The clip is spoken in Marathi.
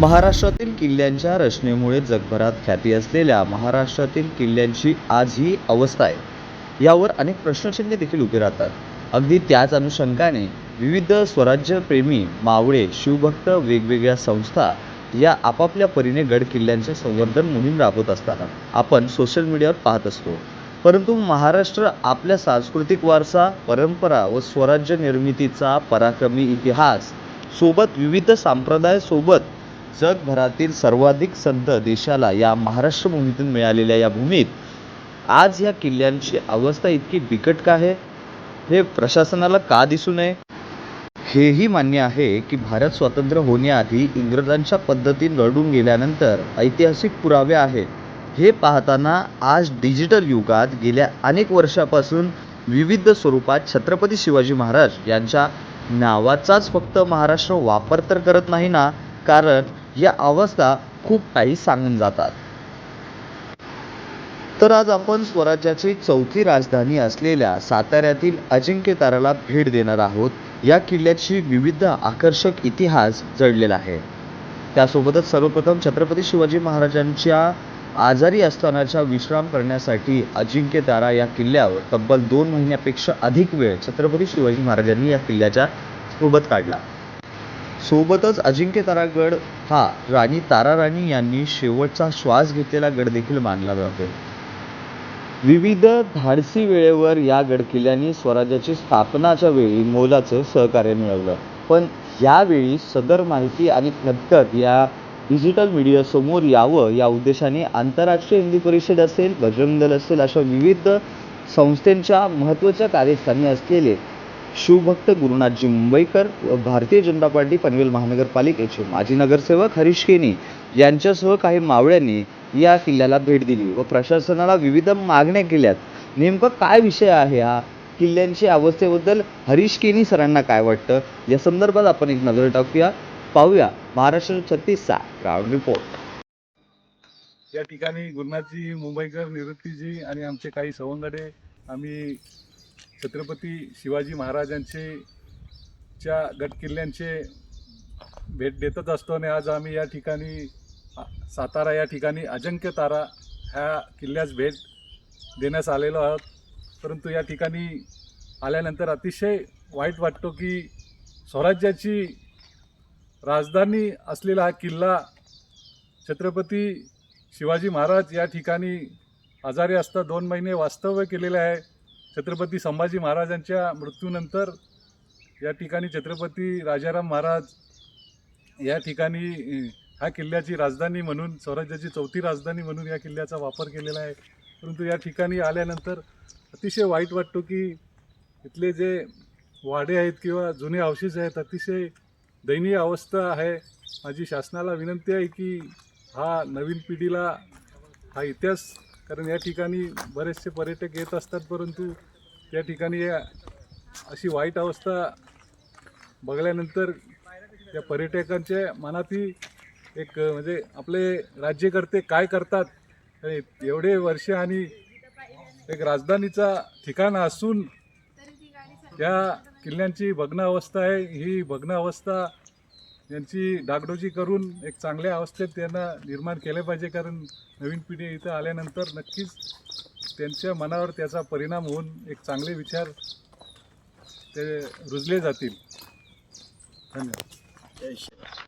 महाराष्ट्रातील किल्ल्यांच्या रचनेमुळे जगभरात ख्याती असलेल्या महाराष्ट्रातील किल्ल्यांची आज ही अवस्था आहे. यावर अनेक प्रश्नचिन्हे देखील उभे राहतात. अगदी त्याच अनुषंगाने विविध स्वराज्यप्रेमी मावळे शिवभक्त वेगवेगळ्या संस्था या आपापल्या परीने गड किल्ल्यांचे संवर्धन मोहीम राबवत असताना आपण सोशल मीडियावर पाहत असतो. परंतु महाराष्ट्र आपल्या सांस्कृतिक वारसा परंपरा व स्वराज्य निर्मितीचा पराक्रमी इतिहास सोबत विविध सांप्रदायासोबत जगभरातील सर्वाधिक संत देशाला या महाराष्ट्र भूमीतून मिळालेल्या या भूमीत आज या किल्ल्यांची अवस्था इतकी बिकट का आहे? हे प्रशासनाला का दिसू नये? हेही मान्य आहे की भारत स्वातंत्र्य होण्याआधी इंग्रजांच्या पद्धतीत लढून गेल्यानंतर ऐतिहासिक पुरावे आहेत. हे पाहताना आज डिजिटल युगात गेल्या अनेक वर्षापासून विविध स्वरूपात छत्रपती शिवाजी महाराज यांच्या नावाचाच फक्त महाराष्ट्र वापर तर करत नाही ना? कारण या अवस्था खूप काही सांगून जातात. तर आज आपण स्वराज्याची चौथी राजधानी असलेल्या साताऱ्यातील अजिंक्यताराला भेट देणार आहोत. या किल्ल्याची विविध आकर्षक इतिहास जडलेला आहे. त्यासोबतच सर्वप्रथम छत्रपती शिवाजी महाराजांच्या आजारी असतानाचा विश्राम करण्यासाठी अजिंक्यतारा या किल्ल्यावर तब्बल दोन महिन्यापेक्षा अधिक वेळ छत्रपती शिवाजी महाराजांनी या किल्ल्याच्या सोबत काढला. सोबतच अजिंक्य तारागड हा राणी ताराराणी यांनी शेवटचा श्वास घेतलेला गड देखील मानला जातो. विविध धाडसी वेळेवर या गडकिल्ल्यांनी स्वराज्याची स्थापनाच्या वेळी मोलाचं सहकार्य मिळवलं. पण यावेळी सदर माहिती आणि खदखत या डिजिटल मीडिया समोर यावं या उद्देशाने आंतरराष्ट्रीय हिंदी परिषद असेल बजरंग दल असेल अशा विविध संस्थांच्या महत्त्वाच्या कार्यस्थानी असलेले शिवभक्त गुरुनाथजी मुंबईकर व भारतीय जनता पार्टी पनवेल महानगरपालिकेचे माजी नगरसेवक हरीश केनी यांच्यासह काही मावळ्यांनी या किल्ल्याला भेट दिली व प्रशासनाला विविध मागण्या केल्यात. नेमकं काय विषय आहे हा? किल्ल्यांच्या अवस्थेबद्दल हरीश केनी सरांना काय वाटतं? या संदर्भात आपण एक नजर टाकूया. पाहूया. महाराष्ट्र छत्तीसचा ग्राउंड रिपोर्ट या ठिकाणी गुरुनाथजी मुंबईकर निवृत्तीजी आणि आमचे काही सवंगडे आम्ही छत्रपती शिवाजी महाराजांचे च्या गडकिल्ल्यांचे भेट देतच असतो आणि आज आम्ही या ठिकाणी सातारा या ठिकाणी अजंक्य तारा ह्या किल्ल्यास भेट देण्यास आलेलो आहोत. परंतु या ठिकाणी आल्यानंतर अतिशय वाईट वाटतो की स्वराज्याची राजधानी असलेला हा किल्ला छत्रपती शिवाजी महाराज या ठिकाणी आजारी असता दोन महिने वास्तव्य केलेले आहे. छत्रपती संभाजी महाराजांच्या मृत्यूनंतर या ठिकाणी छत्रपती राजाराम महाराज या ठिकाणी हा ह्या किल्ल्याची राजधानी म्हणून स्वराज्याची चौथी राजधानी म्हणून या किल्ल्याचा वापर केलेला आहे. परंतु या ठिकाणी आल्यानंतर अतिशय वाईट वाटतो की इथले जे वाडे आहेत किंवा जुने अवशेष आहेत अतिशय दयनीय अवस्था आहे. माझी शासनाला विनंती आहे की हा नवीन पिढीला हा इतिहास कारण या ठिकाणी बरेचसे पर्यटक येत असतात परंतु त्या ठिकाणी या अशी वाईट अवस्था बघल्यानंतर त्या पर्यटकांच्या मनातही एक म्हणजे आपले राज्यकर्ते काय करतात आणि एवढे वर्ष आणि एक राजधानीचा ठिकाण असून या किल्ल्यांची भग्न अवस्था आहे. ही भग्न अवस्था यांची डागडोजी करून एक चांगल्या अवस्थेत त्यांना निर्माण केले पाहिजे कारण नवीन पिढी इथं आल्यानंतर नक्कीच त्यांच्या मनावर त्याचा परिणाम होऊन एक चांगले विचार ते रुजले जातील. धन्यवाद.